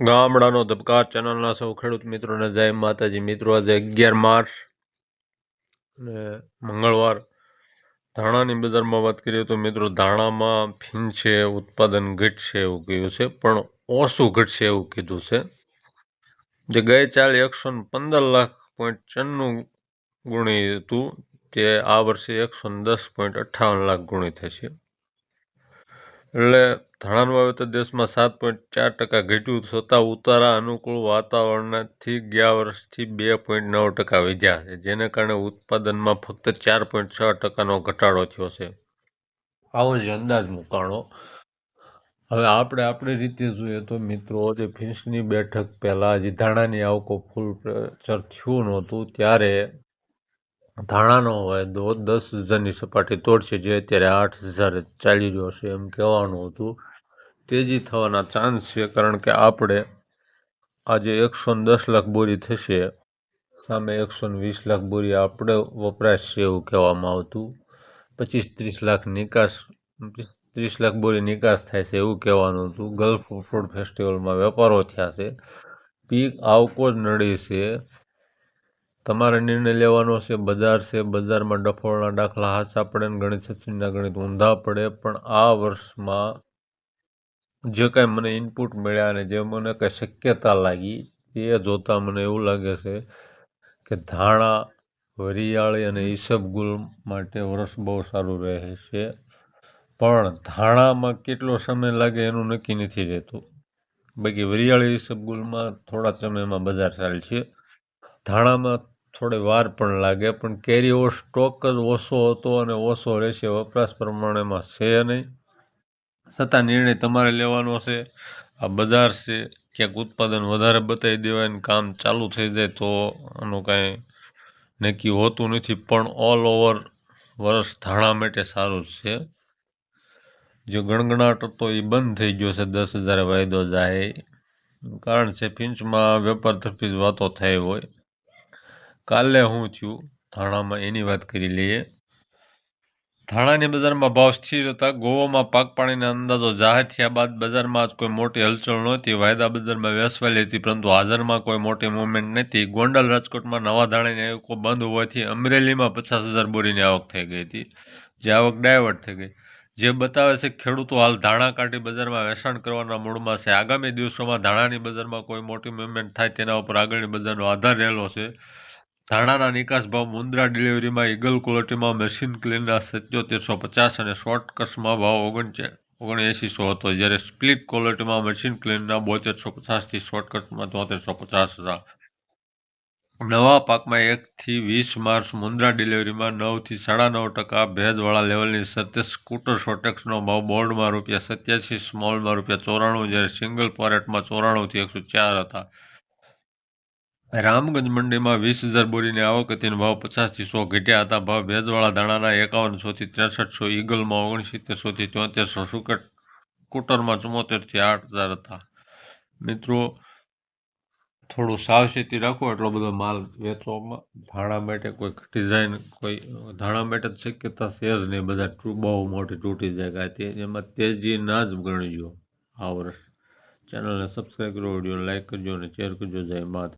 ગામડાનો ધબકાર ચેનલના સૌ ખેડૂત મિત્રોને જય માતાજી. મિત્રો, આજે અગિયાર માર્ચ અને મંગળવાર. ધાણાની બજારમાં વાત કરીએ તો મિત્રો, ધાણામાં ફીન છે, ઉત્પાદન ઘટશે એવું કહ્યું છે, પણ ઓછું ઘટશે એવું કીધું છે. જે ગઈ ચાલ એકસો પંદર લાખ પોઈન્ટ ચન્નું ગુણી હતું, તે આ વર્ષે એકસો દસ પોઈન્ટ અઠ્ઠાવન લાખ ગુણી થશે. એટલે ધાણાનું વાવેતર દેશમાં સાત પોઈન્ટ ચાર ટકા ઘટ્યું છતાં ઉતારા અનુકૂળ વાતાવરણથી ગયા વર્ષથી બે પોઈન્ટ નવ ટકા વધ્યા છે, જેને કારણે ઉત્પાદનમાં ફક્ત ચાર પોઈન્ટ છ ટકાનો ઘટાડો થયો છે. આવો જ અંદાજ મુકાણો હવે આપણે આપણી રીતે જોઈએ તો મિત્રો, જે ફિન્સની બેઠક પહેલાં જે ધાણાની આવકો ફૂલ પ્રચાર થયું નહોતું, ત્યારે ધાણાનો વાયદો દસ હજારની સપાટી તોડશે, જે અત્યારે આઠ હજાર ચાલી રહ્યો છે એમ કહેવાનું હતું. તેજી થવાના ચાન્સ છે, કારણ કે આપણે આજે એકસો દસ લાખ બોરી થશે. સામે એકસો વીસ લાખ બોરી આપણે વપરાશ છે એવું કહેવામાં આવતું. પચીસ ત્રીસ લાખ નિકાસ ત્રીસ લાખ બોરી નિકાસ થાય છે એવું કહેવાનું હતું. ગલ્ફ ફૂડ ફેસ્ટિવલમાં વેપારો થયા છે. પીક આવકો જ નડી છે. તમારે નિર્ણય લેવાનો છે, બજાર છે, બજારમાં ડફોળના દાખલા હાચા પડે ને ગણિત સચિનના ગણિત ઊંધા પડે, પણ આ વર્ષમાં જે કાંઈ મને ઇનપુટ મળ્યા અને જે મને કાંઈ શક્યતા લાગી એ જોતાં મને એવું લાગે છે કે ધાણા, વરિયાળી અને ઈસબગુલ માટે વર્ષ બહુ સારું રહે છે પણ ધાણામાં કેટલો સમય લાગે એનું નક્કી નથી રહેતું. બાકી વરિયાળી, ઈસબગુલમાં થોડા સમયમાં બજાર ચાલશે ધાણામાં થોડી વાર પણ લાગે, પણ કેરીઓ સ્ટોક જ ઓછો હતો અને ઓછો રહેશે વપરાશ પ્રમાણેમાં છે નહીં. છતાં નિર્ણય તમારે લેવાનો છે. આ બજાર છે. ક્યાંક ઉત્પાદન વધારે બતાવી દેવાય ને કામ ચાલુ થઈ જાય તો આનું કાંઈ નક્કી હોતું નથી, પણ ઓલ ઓવર વર્ષ ધાણા માટે સારું છે. જે ગણગણાટ હતો એ બંધ થઈ ગયો છે. દસ હજાર વાયદો જાય. કારણ છે ફિન્ચમાં વેપાર તરફી જ વાતો થઈ હોય. કાલે હું થયું? ધાણામાં એની વાત કરી લઈએ. ધાણાની બજારમાં ભાવ સ્થિર હતા. ગોવામાં પાક પાણીના અંદાજો જાહેર થયા બાદ બજારમાં આજ કોઈ મોટી હલચલ નહોતી. વાયદા બજારમાં વેસવાયેલી હતી, પરંતુ હાજરમાં કોઈ મોટી મુવમેન્ટ નથી ગોંડલ રાજકોટમાં નવા ધાણાની આવકો બંધ હોવાથી અમરેલીમાં પચાસ હજાર બોરીની આવક થઈ ગઈ હતી. જે આવક ડાયવર્ટ થઈ ગઈ. જે બતાવે છે ખેડૂતો હાલ ધાણા કાઢી બજારમાં વેચાણ કરવાના મૂડમાં છે. આગામી દિવસોમાં ધાણાની બજારમાં કોઈ મોટી મુવમેન્ટ થાય તેના ઉપર આગળની બજારનો આધાર રહેલો છે. ધાણાના નિકાસ ભાવ મુન્દ્રા ડિલિવરીમાં ઈગલ ક્વોલિટીમાં મશીન ક્લીનના સિત્યોતેરસો પચાસ અને શોર્ટ કટ્સમાં ભાવ ઓગણચે ઓગણએંસીસો હતો. જ્યારે સ્પ્લિટ ક્વોલિટીમાં મશીન ક્લીનના બોતેરસો પચાસથી શોર્ટ કટમાં તોતેરસો પચાસ હતા નવા પાકમાં એકથી વીસ માર્ચ મુન્દ્રા ડિલિવરીમાં નવથી સાડા નવ ટકા ભેજવાળા લેવલની સાથે સ્કૂટર શોટેક્સનો ભાવ બોર્ડમાં રૂપિયા સત્યાસી, સ્મોલમાં રૂપિયા ચોરાણું, જ્યારે સિંગલ પોરેટમાં ચોરાણુંથી એકસો ચાર હતા. રામગંજ મંડીમાં વીસ હજાર બોરીની આવક હતી ભાવ પચાસથી સો ઘટ્યા હતા. ભાવ ભેજવાળા દાણાના એકાવનસોથી ત્રેસઠસો ઈગલમાં ઓગણસિત્તેરસોથી તોતેરસો સુકટ સ્કૂટરમાં ચુમ્મોતેરથી આઠ હજાર હતા. મિત્રો, થોડું સાવચેતી રાખો, એટલો બધો માલ વેચવામાં ધાણા માટે કોઈ ઘટી જાય ને કોઈ, ધાણા માટે શક્યતા છે જ નહીં. બધા બહુ મોટી તૂટી જાય તે, એમાં તેજી ના જ ગણજો આ વર્ષ. ચેનલને સબસ્ક્રાઈબ કરો વીડિયો લાઈક કરજો અને શેર કરજો. જય માતા